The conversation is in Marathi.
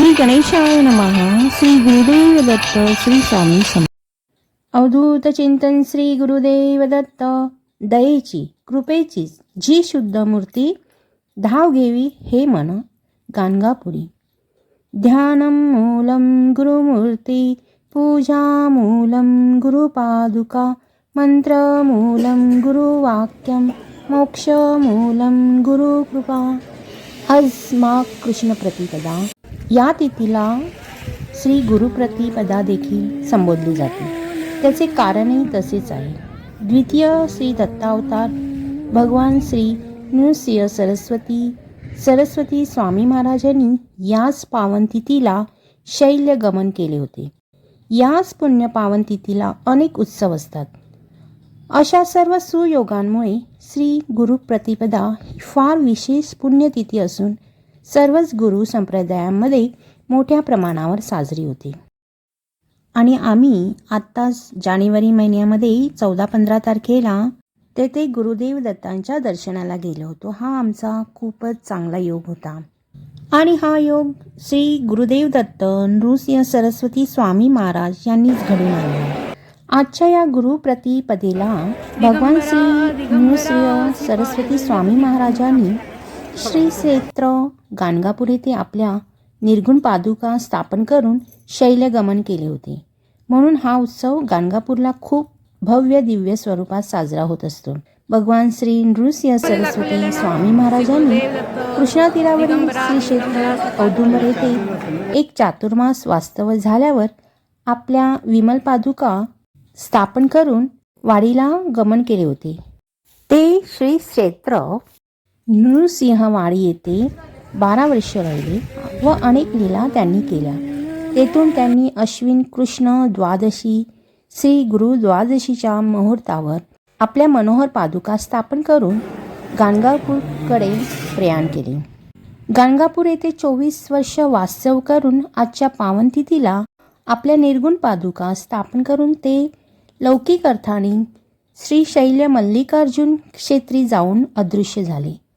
श्री गणेशाय नमः श्री गुरुदेव दत्त श्री स्वामी सम अवधूत चिंतन श्री गुरुदेव दत्त दयेची कृपेची जी शुद्ध मूर्ती धाव घेवी हे मन गाणगापुरी ध्यानं मूलं गुरुमूर्ती पूजामूलं गुरुपादुका मन्त्रमूलं गुरुवाक्यं मोक्षमूलं गुरुकृपा आज माघ या तिथीला श्री गुरुप्रतिपदा देखील संबोधली जाते. त्याचे कारणही तसेच आहे. द्वितीय श्री दत्तावतार भगवान श्री नृसिंह सरस्वती सरस्वती स्वामी महाराजांनी याच पावनतिथीला शैल्य शैल्यगमन केले होते. याच पुण्य पावनतिथीला अनेक उत्सव असतात. अशा सर्व सुयोगांमुळे श्री गुरुप्रतिपदा ही फार विशेष पुण्यतिथी असून सर्वच गुरु संप्रदायांमध्ये मोठ्या प्रमाणावर साजरी होते. आणि आम्ही आत्ताच जानेवारी महिन्यामध्ये चौदा पंधरा तारखेला तेथे गुरुदेव दत्तांच्या दर्शनाला गेलो होतो. हा आमचा खूपच चांगला योग होता. आणि हा योग श्री गुरुदेव दत्त नृसिंह सरस्वती स्वामी महाराज यांनीच घडून आणला. आजच्या या गुरुप्रतिपदेला भगवान श्री नृसिंह सरस्वती स्वामी महाराजांनी श्री क्षेत्र गाणगापूर येथे आपल्या निर्गुण पादुका स्थापन करून शैलगमन केले होते. म्हणून हा उत्सव गाणगापूरला खूप भव्य दिव्य स्वरूपात साजरा होत असतो. भगवान श्री नृसिंह सरस्वती स्वामी महाराजांनी कृष्णा तीरावरील श्री क्षेत्र औदुंबर येथे एक चातुर्मास वास्तव झाल्यावर आपल्या विमल पादुका स्थापन करून वाडीला गमन केले होते. ते श्री क्षेत्र नृसिंहवाडी येथे बारा वर्ष राहिले व अनेक लीला त्यांनी केल्या. तेथून त्यांनी अश्विन कृष्ण द्वादशी श्री गुरु द्वादशीच्या मुहूर्तावर आपल्या मनोहर पादुका स्थापन करून गाणगापूरकडे प्रयाण केले. गाणगापूर येथे चोवीस वर्ष वास्तव करून आजच्या पावनतिथीला आपल्या निर्गुण पादुका स्थापन करून ते लौकिक अर्थाने श्री शैल्य मल्लिकार्जुन क्षेत्री जाऊन अदृश्य झाले.